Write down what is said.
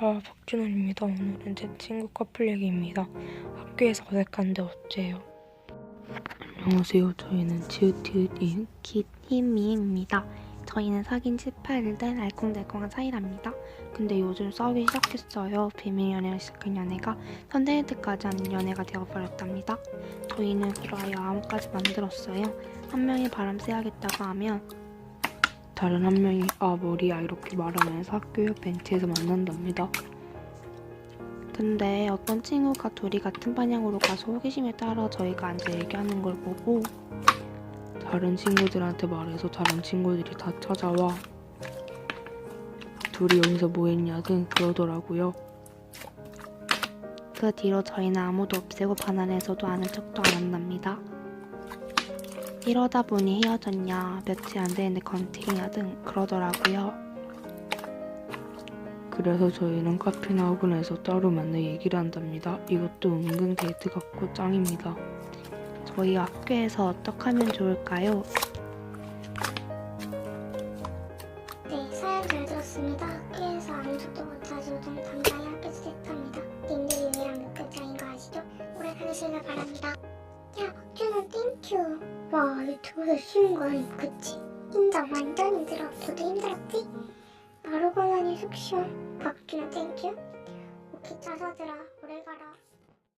박준원입니다. 오늘은 제 친구 커플 얘기입니다. 학교에서 어색한데 어째요? 안녕하세요. 저희는 이응 기팀미입니다. 저희는 사귄 7, 8일 된 알콩달콩한 사이랍니다. 근데 요즘 싸우기 시작했어요. 비밀 연애를 시작한 연애가 선대일 때까지 하는 연애가 되어버렸답니다. 저희는 그러하여 암까지 만들었어요. 한 명이 바람 쐬야겠다고 하면 다른 한 명이 아 머리야 이렇게 말하면서 학교 옆 벤치에서 만난답니다. 근데 어떤 친구가 둘이 같은 방향으로 가서 호기심에 따라 저희가 앉아 얘기하는 걸 보고 다른 친구들한테 말해서 다른 친구들이 다 찾아와 둘이 여기서 뭐 했냐 등 그러더라고요. 그 뒤로 저희는 아무도 없애고 반환해서도 아는 척도 안 한답니다. 이러다 보니 헤어졌냐, 며칠 안 되는데 건팅이야 등 그러더라고요. 그래서 저희는 카페나 학원에서 따로 만나 얘기를 한답니다. 이것도 은근 데이트 같고 짱입니다. 저희 학교에서 어떻게 하면 좋을까요? 네, 사연 잘 들었습니다. 학교에서 아무 속도 못하셔도 당당히 학교 지냈답니다. 님들이 왜랑 몇 글자인 거 아시죠? 오래 다니시길 바랍니다. 야, 박준호 땡큐. 와, 유튜브에서 쉬운 거 아니, 그치? 인정, 완전 힘들어. 저도 힘들었지? 바로 권한이 속 시원. 박준호 땡큐. 오케이, 짜서들아, 오래 가라.